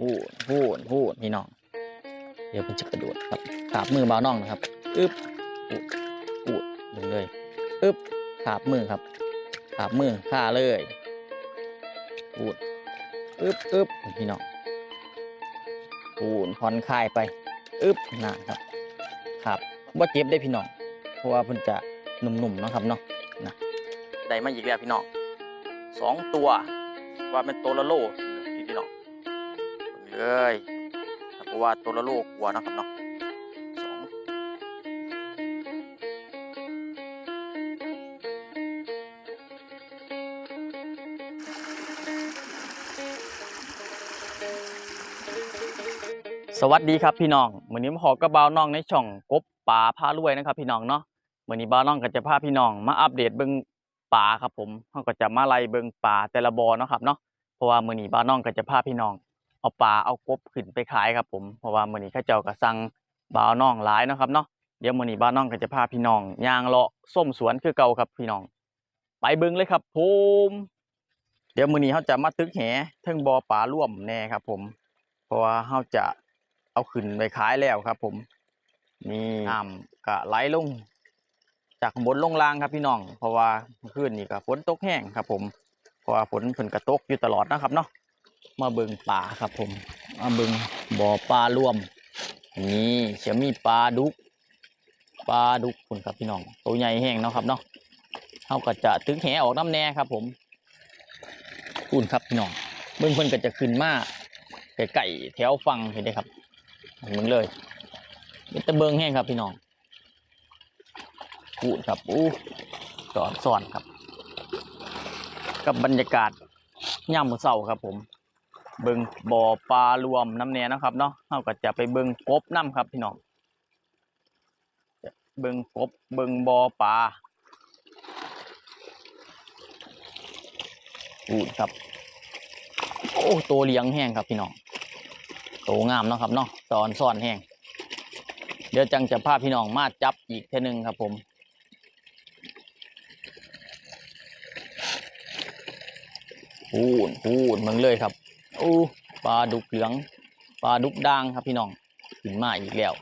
พูดพูดพูดพี่น้อง เดี๋ยวมันจะกระโดดครับขาบมือเบาน้องนะครับ อึบอูดอูดดึงเลยอึบขาบมือครับขาบมือข่าเลยอูดอึบอึบพี่น้องอูดผ่อนคลายไป อึบนะครับครับว่าเจ็บได้พี่น้อง เพราะว่าเพิ่นจะหนุ่มๆนะครับเนาะนะได้มาอีกแล้วพี่น้องสองตัว ว่าเป็นตัวละโล เลยเพราะว่าตัวละโลกลัวเนะครับเนาะสองสวัสดีครับพี่น้องมื้อนี้มขอกระเบาน้องในช่องกบป่าพารวยนะครับ พี่น้องเนาะมื้อนี้บ่าน้องก็จะพาพี่น้องมาอัปเดตเบิ่งป่าครับผมเฮาก็จะมาไล่เบิ่งป่าแต่ละบ่อเนาะครับเนาะเพราะว่ามือนี้บ่าน้องก็จะพาพี่น้อง เอาปลาเอากบขึ้นไปขายครับผมเพราะว่ามื้อนี้เขาเจ้าก็สั่งบ่าวน้องหลายเนาะครับเนาะเดี๋ยวมื้อนี้บ่าวน้องก็จะพาพี่น้องย่างเลาะส้มสวนคือเก่าครับพี่น้อง ไปเบิ่งเลยครับผมเดี๋ยวมื้อนี้เฮาจะมาตึกแหเทิงบ่อปลาร่วมแน่ครับ ผมเพราะว่าเฮาจะเอาขึ้นไปขายแล้วครับ ผมนี่น้ำก็ไหลลง จากบนลงล่างครับพี่น้อง เพราะว่าเมื่นนี้ก็ฝนตกแห้งครับ ผมเพราะว่าฝนเพิ่นก็ตกอยู่ตลอดนะครับเนาะ มาเบิงป่าครับผม มาเบิงบ่อปลารวม นี่จะมีปลาดุก ปลาดุกคุณครับพี่น้อง ตัวใหญ่แห้งเนาะครับเนาะเขาก็จะตึกแหออกน้ำแน่ครับผมคุณครับพี่น้อง เบิ่งเพิ่นก็จะขึ้นมาไก่แถวฟังเห็นไหมครับเบิ่งเลยเป็นตะเบิงแห้งครับพี่น้องกูดครับอู้สอนสอนครับ กับบรรยากาศย่ามือเช้าครับผม เบิงบ่อปลารวมน้ำแน่นะครับเนาะเราก็จะไปเบิงกบน้ำครับพี่น้องเบิงกบเบิงบ่อปลาอูดครับ โอ้ตัวเลี้ยงแห้งครับพี่น้องโตงามเนาะครับเนาะตอนซ่อนแห้งเดี๋ยวจังจะพาพี่น้องมาจับอีกเท่นึงครับผมพูนพูนมืองเลยครับ อู้ปลาดุกเหลืองปลาดุกด่างครับพี่น้องขึ้นมาอีกแล้ว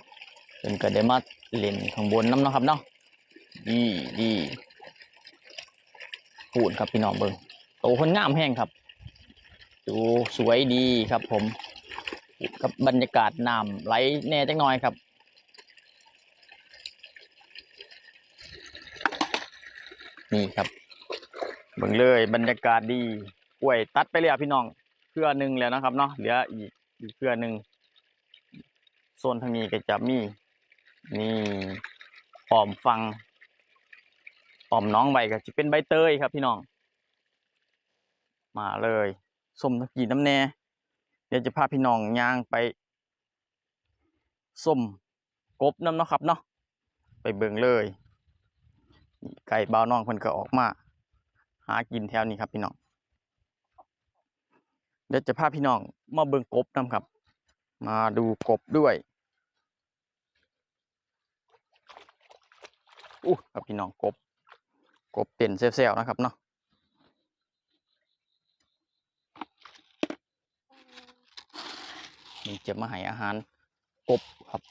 เป็นก็ได้มาเล่นข้างบนน้ำนะครับเนาะดีดีพูนครับพี่น้องเบิงโตคนงามแห้งครับ ดูสวยดีครับผมกับบรรยากาศน้ำไหลแน่จังน้อยครับนี่ครับเบิ่งเลยบรรยากาศดีกล้วยตัดไปแล้วพี่น้อง เครือหนึ่งแล้วนะครับ เนาะเหลืออีกอีกเครือหนึ่งโซนทางนี้ก็จะมีนี่หอมฟังหอมน้องใบก็จะเป็นใบเตยครับพี่น้อง มาเลยส้มตะกี้น้ำแน่เดี๋ยวจะพาพี่น้องย่างไปส้มกบน้ำเนาะครับเนาะไปเบิ่งเลยไก่บ่าวน้องเพิ่นก็ออกมา หากินแถวนี้ครับพี่น้อง เดี๋ยวจะพาพี่น้องมาเบิ่งกบนำครับ มาดูกบด้วยอู้ครับพี่น้องกบ กบเต้นเซลๆนะครับเนาะนี่จะมาให้อาหารกบครับ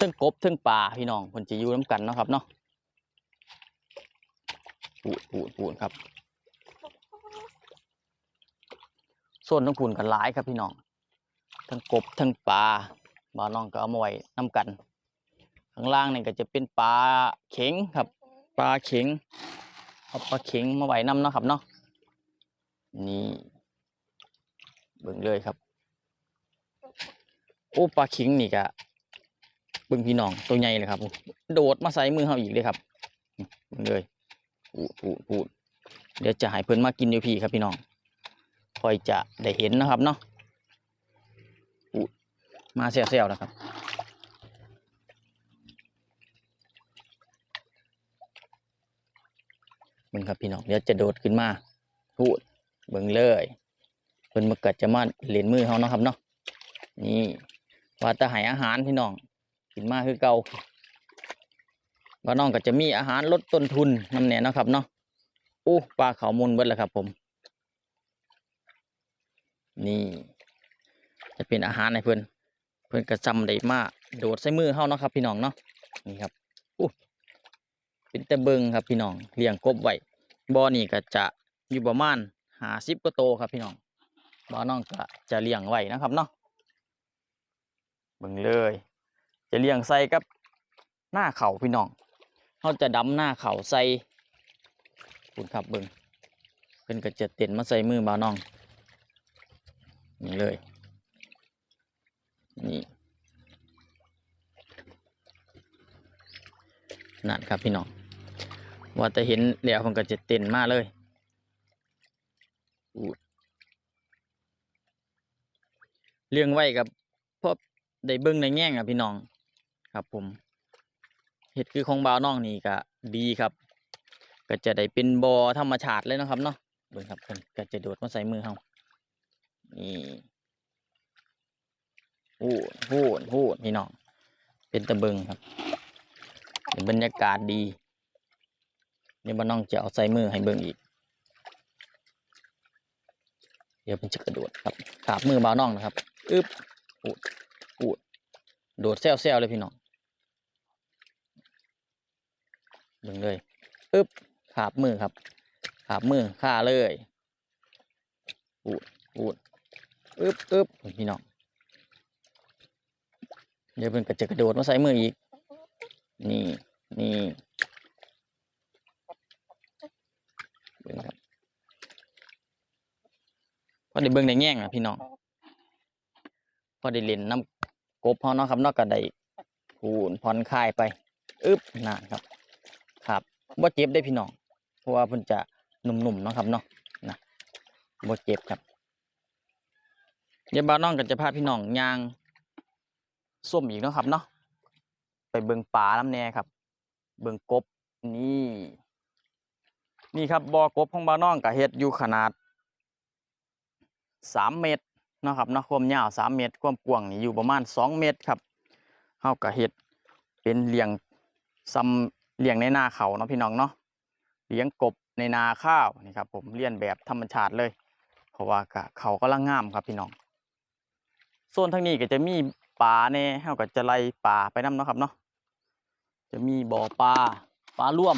ทั้งกบทั้งปลาพี่น้องคนจะอยู่น้ำกันเนาะครับเนาะปูดปูดปูดครับ ส่วนทั้งพูนกันหลายครับพี่น้อง ทั้งกบทั้งปลาบ่าน้องก็เอามาไว้น้ำกัน ข้างล่างนี่ก็จะเป็นปลาเข็งครับ ปลาเข็งเอาปลาเข็งมาไว้น้ำเนาะครับเนาะนี่เบิ่งเลยครับ โอ้ปลาเข็งนี่ก็เบิ่งพี่น้องตัวใหญ่เลยครับ โดดมาใส่มือเขาอีกเลยครับเบิ่งเลยปูดปูดปูดเดี๋ยวจะให้เพิ่นมากินอยู่พี่ครับพี่น้อง ค่อยจะได้เห็นนะครับเนาะมาเสียวๆนะครับมึงครับพี่น้องเดี๋ยวจะโดดขึ้นมาพูดเบิ่งเลยเพิ่นมาเกิดจะมาเล่นมือเขาเนาะครับเนาะนี่ว่าแตะให้อาหารพี่น้องกินมาคือเก่าว่าน้องก็จะมีอาหารลดต้นทุนน้ำแหน่นะครับเนาะอู้ปลาเขามุนเบิดแล้วครับผม นี่จะเป็นอาหารให้เพิ่อนเพิ่อนก็จำได้มากโดดใส่มือเฮาเนาะครับพี่น้องเนาะนี่ครับอู้เป็นแต่เบิงครับพี่น้องเลี้ยงกบไว้บ่อนี่ก็จะอยู่ประมาณ50กว่าโตครับพี่น้องบ่าวน้องก็จะเลี้ยงไว้นะครับเนาะเบิ่งเลย จะเลี้ยงใส่กับหน้าเขาพี่น้องเขาจะดำหน้าเขาใส่คุณครับเบิ่งเพิ่นก็จะเต้นมาใส่มือบ่าวน้อง นี่เลย นี่นั่นครับพี่น้อง ว่าแต่เห็นแล้วผมก็จะเต้นมาเลยเลี้ยงไว้กับพบได้เบิ้งในแง่งอะพี่น้อง ครับผม เห็ดคือของบ่าวน้องนี่ก็ดีครับ ก็จะได้เป็นบอธรรมชาติเลยนะครับเนาะเบิ่งครับเพิ่นก็จะโดดมาใส่มือเฮา นี่พูดพูดพูดพี่น้อง เป็นตะเบิงครับเป็นบรรยากาศดีเดี๋ยวบ้านน้องจะเอาใส่มือให้เบิงอีก เดี๋ยวมันจะกระโดดครับขาบมือบ่าน้องนะครับอึบอูดอูดโดดแซวๆเลยพี่น้องเบิงเลยอึบขาบมือครับขาบมือข่าเลยอูดอูด อึบอึบพี่น้องเดี๋ยวเพิ่นก็จะกระโดดมาใส่มืออีก นี่นี่เบิ่งครับพอได้เบิ่งได้แง่งอะพี่น้องพอได้เล่นน้ำกบเฮาเนาะครับนอกก็ได้ผูนผ่อนคลายไปอึบนานครับครับบ่เจ็บได้พี่น้องเพราะว่าเพิ่นจะหนุ่มๆเนาะครับเนาะนะบ่เจ็บครับ เดี๋ยวบ่าวน้องก็จะพาพี่น้องยางส้มอีกเนาะครับเนาะไปเบิงป่าลำแน่ครับ เบิงกบนี่ นี่ครับบ่อกบของบ้านน้องกับเฮ็ดอยู่ขนาดสามเมตรนะครับนะความยาวสามเมตร ความกว้างนี่อยู่ประมาณสองเมตรครับเฮากับเฮ็ดเป็นเลี้ยงซ้ำเลี้ยงในนาเขาเนาะพี่น้องเนาะเลี้ยงกบในนาข้าวนี่ครับผมเลี้ยนแบบธรรมชาติเลย เพราะว่ากะเขากำลังงามครับพี่น้อง โซนทางนี้ก็จะมีปลาแน่เฮาก็จะไล่ปลาไปนํเนาะครับเนาะจะมีบ่อปลาปลาร่วม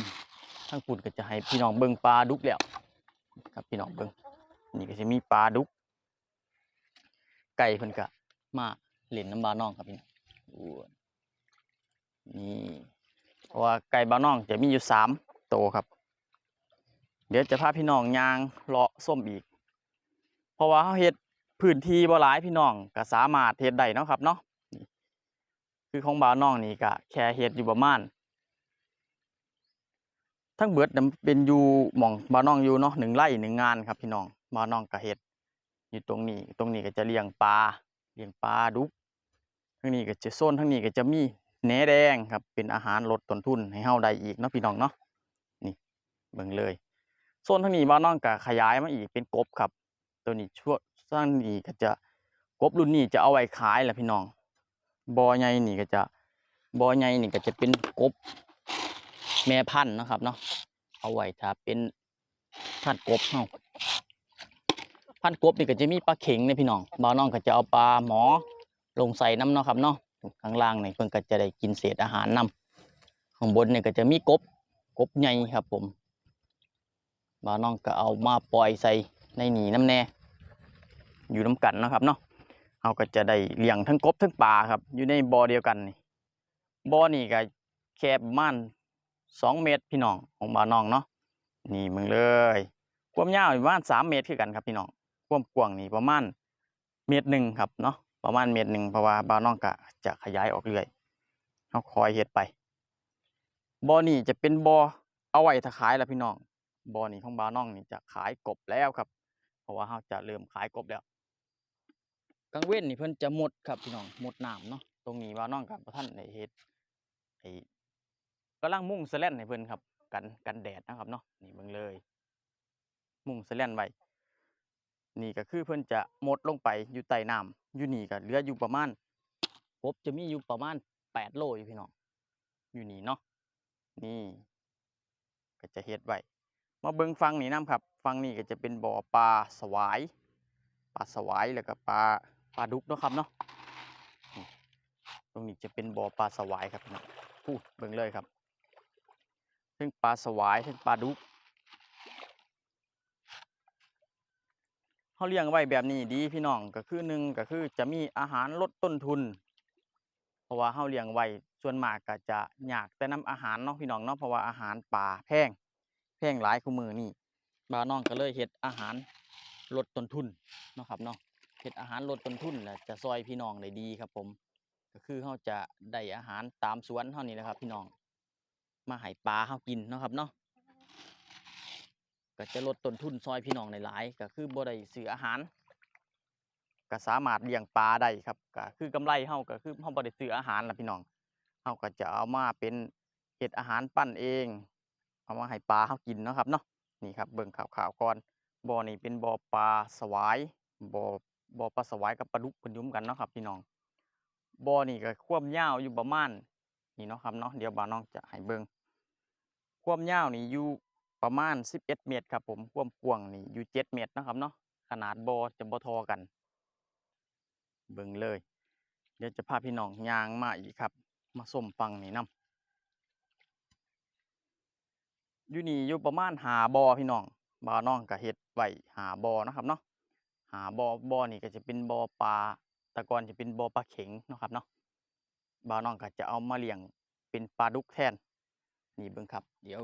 ทางปุ่นก็จะให้พี่น้องเบิ่งปลาดุกแล้วครับพี่น้องเบิ่งนี่ก็จะมีปลาดุก ไก่เพิ่นก็มาเล่นน้ำบาน้องครับพี่น้องนี่เพราะว่าไก่บาน้องจะมีอยู่สามตัวครับ เดี๋ยวจะพาพี่น้องยางเลาะส้มอีก เพราะว่าเขาเฮ็ด พื้นที่บ่หลายพี่น้องก็สามารถเฮ็ดได้เนาะครับเนาะคือของบ่าวน้องนี่ก็แค่เฮ็ดอยู่ประมาณทั้งเบิดเป็นอยู่หม่องบ่าวน้องอยู่เนาะหนึ่งไร่หนึ่งงานครับพี่น้องบ่าวน้องก็เฮ็ดอยู่ตรงนี้ ตรงนี้ก็จะเลี้ยงปลาเลี้ยงปลาดุกทางนี้ก็จะโซนทางนี้ก็จะมีแหนแดงครับ เป็นอาหารลดต้นทุนให้เฮาได้อีกเนาะพี่น้องเนาะนี่เบิ่งเลยโซนทางนี้บ่าวน้องก็ขยายมาอีกเป็นกบครับ ตัวนี้ชั่ว สร้างนี่ก็จะกบรุ่นนี้จะเอาไว้ขายแหละพี่น้องบอใหญ่นี่ก็จะบอใหญ่นี่ก็จะเป็นกบแม่พันธุ์นะครับเนาะเอาไว้ถ้าเป็นพันกบเฮาพันกบนี่ก็จะมีปลาเข็งเนี่ยพี่น้องบ่าวน้องก็จะเอาปลาหมอลงใส่น้ำเนาะครับเนาะข้างล่างเนี่ยเพิ่นก็จะได้กินเศษอาหารนํข้างบนเนี่ยก็จะมีกบกบใหญ่ครับผมบ่าวน้องก็เอามาปล่อยใส่ในหนีน้ำแน่ อยู่น้ำกันนะครับเนาะเราก็จะได้เลี้ยงทั้งกบทั้งปลาครับ อยู่ในบ่อเดียวกันนี่บ่อนี่ก็แคบประมาณสองเมตรพี่น้องของบ่าน้องเนาะนี่มึงเลยความยาวประมาณสามเมตรคือกันครับพี่น้องความกว้างนี่ประมาณเมตรหนึ่งครับเนาะประมาณเมตรหนึ่งเพราะว่าบ่าน้องก็จะขยายออกเรื่อยเราคอยเฮ็ดไปบ่อนี่จะเป็นบ่อเอาไว้ถ้าขายแล้วพี่น้องบ่อนี่ของบ่าน้องนี่จะขายกบแล้วครับ เพราะว่าเราจะเริ่มขายกบแล้ว กลางเว้นนี่เพิ่นจะหมดครับพี่น้องหมดน้ำเนาะตรงนี้บ่าน้องกับท่านได้เฮ็ดไอ้กำลังมุ่งสแลนให้เพิ่นครับ กันกันแดดนะครับเนาะนี่เบิ่งเลย มุ่งสแลนไว้นี่ก็คือเพิ่นจะหมดลงไปอยู่ใต้น้ำอยู่นี่ก็เหลืออยู่ประมาณกบจะมีอยู่ประมาณแปดโลอยู่พี่น้องอยู่นี่เนาะนี่ ก็จะเฮ็ดไว้มาเบิ่งฟังนี่น้ำครับฟังนี่ก็จะเป็นบ่อปลาสวายปลาสวายแล้วก็ปลา ปลาดุกเนาะครับเนาะตรงนี้จะเป็นบ่อปลาสวายครับพี่น้องพูดเบิ่งเลยครับทั้งปลาสวายทั้งปลาดุกเขาเลี้ยงไว้แบบนี้ดีพี่น้องก็คือหนึ่งก็คือจะมีอาหารลดต้นทุน เพราะว่าเขาเลี้ยงไว้ส่วนมากก็จะอยากแต่น้ำอาหารเนาะพี่น้องเนาะเพราะว่าอาหารป่าแพงแพงหลายคู่มือนี่บาน้องก็เลยเฮ็ดอาหารลดต้นทุนเนาะครับเนาะ เฮ็ดอาหารลดต้นทุนและจะซอยพี่น้องได้ดีครับผม ก็คือเขาจะได้อาหารตามสวนเท่านี้แหละครับ พี่น้อง มาให้ปลาเขากินเนาะครับเนาะก็จะลดต้นทุนซอยพี่น้องในหลายก็คือบ่ได้ซื้ออาหารก็สามารถเลี้ยงปลาได้ครับก็คือกำไรเฮาก็คือเฮาบ่ได้ซื้ออาหารล่ะพี่น้องเฮาก็จะเอามาเป็นเฮ็ดอาหารปั้นเอง เอามาให้ปลาเฮากินเนาะครับเนาะนี่ครับเบิ่งข่าวๆก่อนบ่อนี่เป็นบ่อปลาสวายบ่อ บ่อปลาสวายกับปลาดุกเพิ่นยุ่มกันเนาะครับพี่น้องบ่อนี่ก็ความยาวอยู่ประมาณนี่เนาะครับเนาะเดี๋ยวบ่าวน้องจะให้เบิ่งความยาวนี่อยู่ประมาณ 11 เมตรครับผมความกว้างนี่อยู่ 7 เมตรนะครับเนาะขนาดบ่อจะบ่ทอกัน เบิ่งเลย เดี๋ยวจะพาพี่น้องย่างมาอีกครับ มาส้มฟังนี่นํอยู่นี่อยู่ประมาณหาบอพี่น้องบ่าวน้องก็เฮ็ดไว้หาบอนะครับเนาะ หาบอบอนี่ก็จะเป็นบอปลาต่ก่อนจะเป็นบอปลาเข็งเนาะครับเนาะบ่าวน้องก็จะเอามาเลี้ยงเป็นปลาดุกแทน นี่เบิ่งครับ เดี๋ยว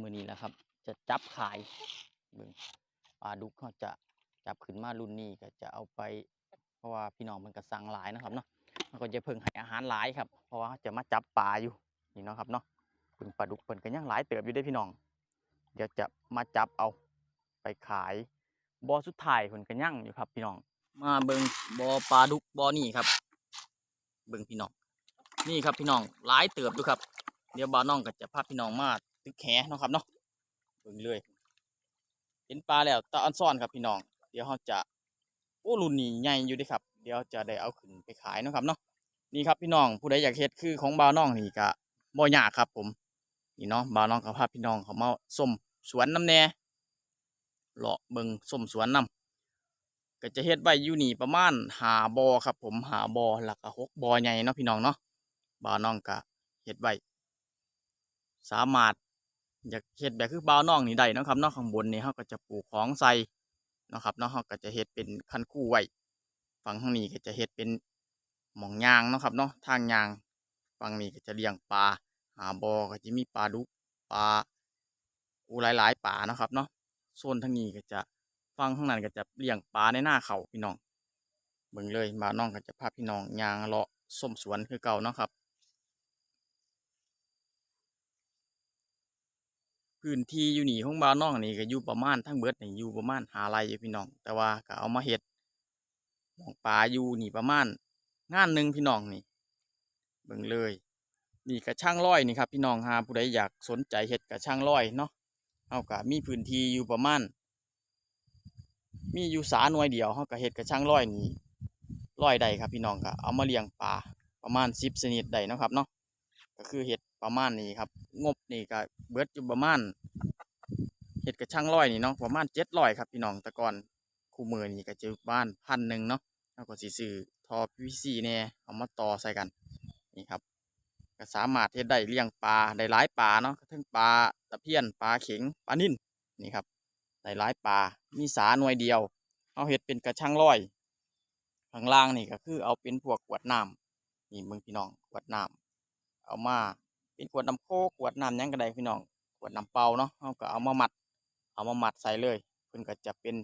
มือนี้แหละครับ จะจับขายเบิ่งปลาดุกเขาจะจับขึ้นมารุ่นนี้ก็จะเอาไป เพราะว่าพี่น้องมันก็สั่งหลายนะครับเนาะมันก็จะเพิ่งให้อาหารหลายครับ เพราะว่าจะมาจับปลาอยู่นี่เนาะครับเนาะเพิ่งปลาดุกเพิ่นก็ยังหลายเติบอยู่ได้พี่น้อง เดี๋ยวจะมาจับเอาไปขาย บ่อสุดท้ายเพิ่นก็ยังอยู่ครับ พี่น้อง มาเบิงบ่อปลาดุกบ่อนี่ครับ เบิงพี่น้อง นี่ครับพี่น้องหลายเติบอยู่ครับ เดี๋ยวบ่าวน้องก็จะพาพี่น้องมาตึกแหเนาะครับเนาะ เบิงเลยเห็นปลาแล้วตาอันซ่อนครับพี่น้อง เดี๋ยวเราจะโอ้รุ่นนี้ใหญ่อยู่ด้ครับ เดี๋ยวจะได้เอาขึ้นไปขายเนาะครับเนาะ นี่ครับพี่น้องผู้ใดอยากเฮ็ดคือของบ่าวน้องนี่ก็บ่ยากครับผม นี่เนาะบ่าวน้องก็พาพี่น้องเขามาส้มสวนน้ำแน่ เลาะเบิงส้มสวนน้ำก็จะเฮ็ดไว้อยู่นี่ประมาณหาบอครับ ผมหาบอแล้วก็หกบอใหญ่เนาะพี่น้องเนาะบ่าวน้องก็เฮ็ดไว้สามารถอยากเฮ็ดแบบคือบ่าวน้องนี่ได้นะครับเนาะข้างบนนี่เฮาก็จะปลูกของใส่นะครับเนาะเราก็จะเฮ็ดเป็นคันคู่ไว้ฝั่งทางนี้ก็จะเฮ็ดเป็นหม่องยางนะครับเนาะทางยางฝั่งนี้ก็จะเลี้ยงปลาหาบอก็จะมีปลาดุกปลาอูหลายๆปลานาะครับเนาะ โซนทางนี้ก็จะฝั่งข้างนั้นก็จะเลี้ยงปลาในหน้าเขาพี่น้องเบิ่งเลยมาน้องก็จะพาพี่น้องยางเลาะส้มสวนคือเก่าเนาะครับ พื้นที่อยู่นี่ของบ้านน้องนี่ก็อยู่ประมาณทั้งเบิดนี่อยู่ประมาณหาไรอยู่พี่น้อง แต่ว่าก็เอามาเฮ็ดหมองปลาอยู่นี่ประมาณงานหนึ่งพี่น้องนี่เบิ่งเลย นี่กระช่างร้อยนี่ครับพี่น้องหาผู้ใดอยากสนใจเฮ็ดกระช่างร้อยเนาะ เอาก็มีพื้นที่อยู่ประมาณ มีอยู่สาหน่วยเดียวเฮาก็เฮ็ดกระช่างร้อยนี่ร้อยใดครับพี่น้องก็เอามาเลี้ยงปลาประมาณสิบชนิดใดนะครับเนาะก็คือเห็ดประมาณนี้ครับ งบนี่ก็เบิดอยู่ประมาณเห็ดกระช่างร้อยนี่เนาะประมาณเจ็ดร้อยครับพี่น้องต่ก่อนคู่มือนี่ก็จะบ้านพันหนึ่งเนาะแล้วก็สีซื้อทอ PVC เนี่ยเอามาต่อใส่กันนี่ครับ ก็สามารถเฮ็ดได้เลี้ยงปลาได้หลายปลาเนาะทั้งปลาตะเพียนปลาเข็งปลานิ่นนี่ครับได้หลายปลามีสาหน่วยเดียวเอาเฮ็ดเป็นกระช่างร้อยข้างล่างนี่ก็คือเอาเป็นพวกขวดน้ำนี่มึงพี่น้องขวดน้ำเอามาเป็นขวดน้ำโคกขวดน้ำหยังก็ไดพี่น้องขวดน้ำเปล่าเนาะเราก็เอามามัด เอามามัดใส่เลยเพิ่นก็จะเป็น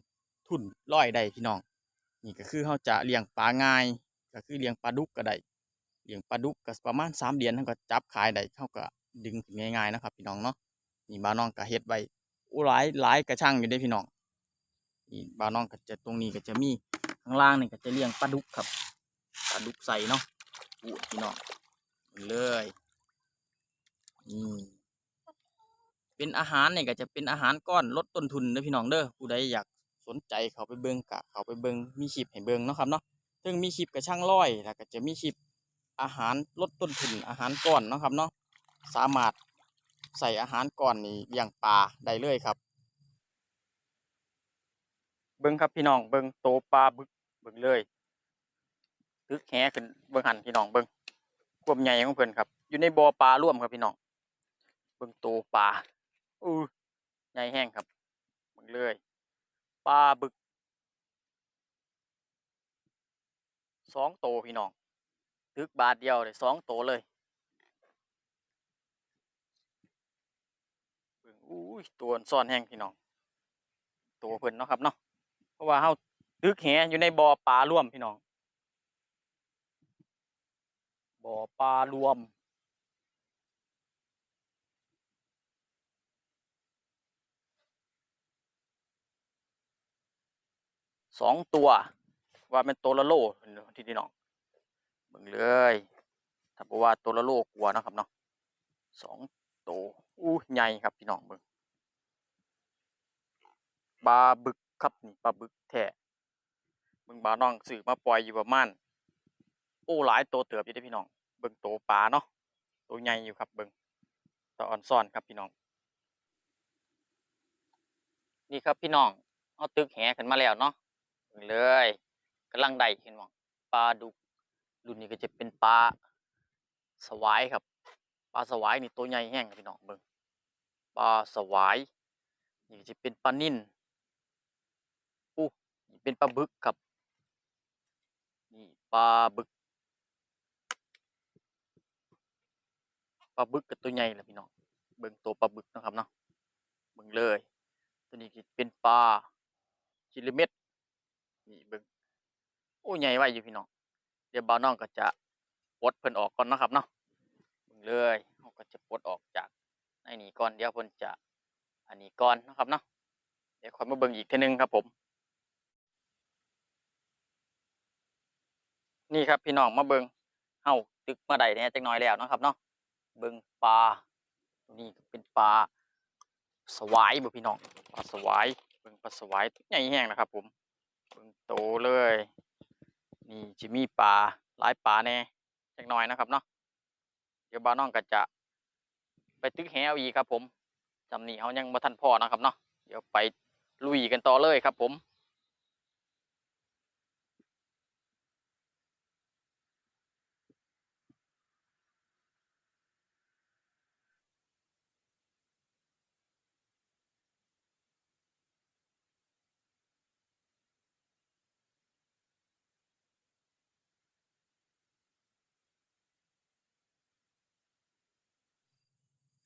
ทุ่นร้อยได้พี่น้อง นี่ก็คือเราจะเลี้ยงปลาง่าย ก็คือเลี้ยงปลาดุกก็ได้ เลี้ยงปลาดุกก็ประมาณสามเดือนเราก็จับขายได้เขาก็ดึงง่ายๆนะครับ พี่น้องเนาะนี่บ้านน้องก็เฮ็ดไว้อู้หลายหลายกระช่างอยู่ได้พี่น้องนี่บ้านน้องก็จะตรงนี้ก็จะมีข้างล่างนี่ก็จะเลี้ยงปลาดุกครับปลาดุกใส่เนาะอู้พี่น้องเลยอืมเป็นอาหารเนี่ยก็จะเป็นอาหารก้อนลดต้นทุนเด้อพี่น้องเด้อผู้ใดอยากสนใจเขาไปเบิ่งกะเขาไปเบิ่งมีคลิปให้เบิ่งเนาะครับเนาะซึ่งมีคลิปกระช่างร้อยแล้วก็จะมีคลิป อาหารลดต้นทุนอาหารก้อนนะครับเนาะสามารถใส่อาหารก้อนนี้เลี้ยงปลาได้เลยครับ เบิ่งครับพี่น้องเบิ่งโตปลาบึกเบิ่งเลยตึกแหขึ้นเบิ่งหันพี่น้องเบิ่งความใหญ่ของเพิ่อนครับ อยู่ในบ่อปลาร่วมครับพี่น้องเบิ่งโตปลาอู้ใหญ่แห้งครับเบิ่งเลยปลาบึกสองโตพี่น้อง ตึกบาทเดียวเลยสองโตเลยอู้ยตัวซ่อนแห้งพี่น้อง ตัวเพิ่นเนาะครับเนาะเพราะว่าเฮาตึกแหอยู่ในบ่อปลาร่วมพี่น้องบ่อปลารวมสองตัว ว่าเป็นตัวละโลที่นี่น้อง บิ่งเลยถ้าบอกว่าตัวละโลกลัวนะครับเนาะสองตัวอู้ใหญ่ครับพี่น้องเบิ่งปลาบึกครับนี่ปลาบึกแท้เบิ่งบาน้องสื่อมาปล่อยอยู่ประมาณโอ้หลายตัวเติบอยู่เด้พี่น้องเบิ่งโตปลาเนาะตัวใหญ่อยู่ครับเบิ่งตะอ่อนซ่อนครับพี่น้อง นี่ครับพี่น้องเอาตึกแหขึ้นมาแล้วเนาะเบิ่งเลยกำลังได้เห็นบ่ปลาดุก รุ่นนี้ก็จะเป็นปลาสวายครับ ปลาสวายนี่ตัวใหญ่แห้งครับพี่น้องเบิ่งปลาสวายนี่จะเป็นปลานิ่นอู้นี่เป็นปลาบึกครับ นี่ปลาบึก ปลาบึกกับตัวใหญ่แหละพี่น้อง เบิ่งตัวปลาบึกนะครับเนาะ เบิ่งเลย ตัวนี้ก็เป็นปลาชิลิเม็ดนี่เบิ่งโอ้ใหญ่ไว้อยู่พี่น้อง เดี๋ยวบ่าวน้องก็จะปลดเพิ่นออกก่อนนะครับเนาะเบิ่งเลยเราก็จะปลดออกจากในนี้ก่อนเดี๋ยวเพิ่นจะอันนี้ก่อนนะครับเนาะเดี๋ยวคอยมาเบิ่งอีกทีนึงครับผมนี่ครับพี่น้องมาเบิ่งเฮาตึกมาได้แหน่จักหน่อยแล้วนะครับเนาะเบิ่งปลานี้ก็เป็นปลาสวายบ่พี่น้องปลาสวายเบิ่งปลาสวายตัวใหญ่แห้งนะครับ ผมเบิ่งโตเลย นี่จะมีปลาหลายปลาแน่จักหน่อยนะครับเนาะเดี๋ยวบ้าน้องก็จะ ไปตึกแหวอีกครับ ผมจำนี่เขายังมาทันพ่อนะครับเนาะเดี๋ยวไปลุยกันต่อเลยครับผม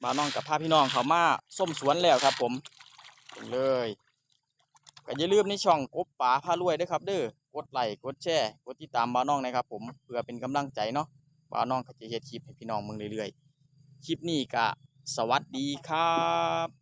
บาน้องกับพาพี่น้องเขามาส้มสวนแล้วครับ ผมเลยก็อย่าลืมในช่องกบป่าพารวยด้วยครับ เด้อกดไลค์กดแชร์กดติดตามบาน้องนะครับ ผมเพื่อเป็นกำลังใจเนาะบาน้องก็จะเฮ็ดคลิปให้พี่น้องมึงเรื่อยๆคลิปนี้ก็สวัสดีครับ